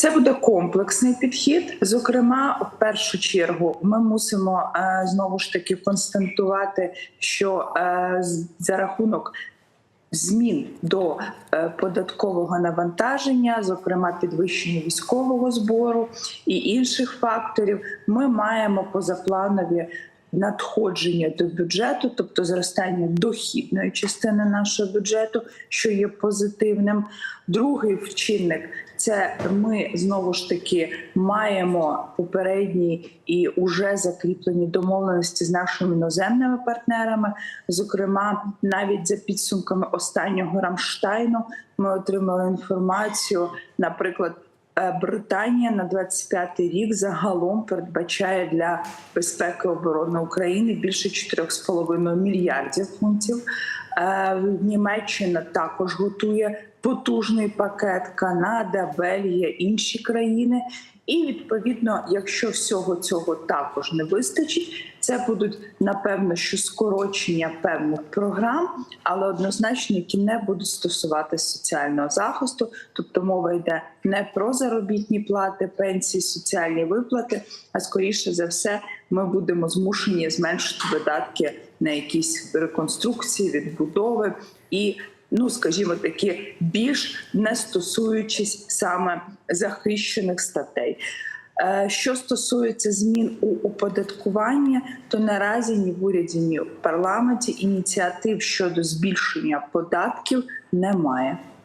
Це буде комплексний підхід. Зокрема, в першу чергу, ми мусимо е, знову ж таки констатувати, що е, за рахунок змін до е, податкового навантаження, зокрема підвищення військового збору і інших факторів, ми маємо позапланові. Надходження до бюджету, тобто зростання дохідної частини нашого бюджету, що є позитивним. Другий вчинник це ми знову ж таки маємо попередні і уже закріплені домовленості з нашими іноземними партнерами. Зокрема, навіть за підсумками останнього Рамштайну ми отримали інформацію, наприклад. Е, Британія на 25-й рік загалом передбачає для безпеки оборони України більше 4,5 мільярдів фунтів. Е, Німеччина також готує потужний пакет Канада, Бельгія, інші країни. І відповідно, якщо всього цього також не вистачить, це будуть напевно що скорочення певних програм, але однозначно, які не будуть стосуватися соціального захисту. Тобто мова йде не про заробітні плати, пенсії, соціальні виплати, а скоріше за все, ми будемо змушені зменшити видатки на якісь реконструкції, відбудови і. Ну, скажімо, такі більш не стосуючись саме захищених статей. Е, Що стосується змін у оподаткуванні, то наразі ні в уряді, ні в парламенті ініціатив щодо збільшення податків немає.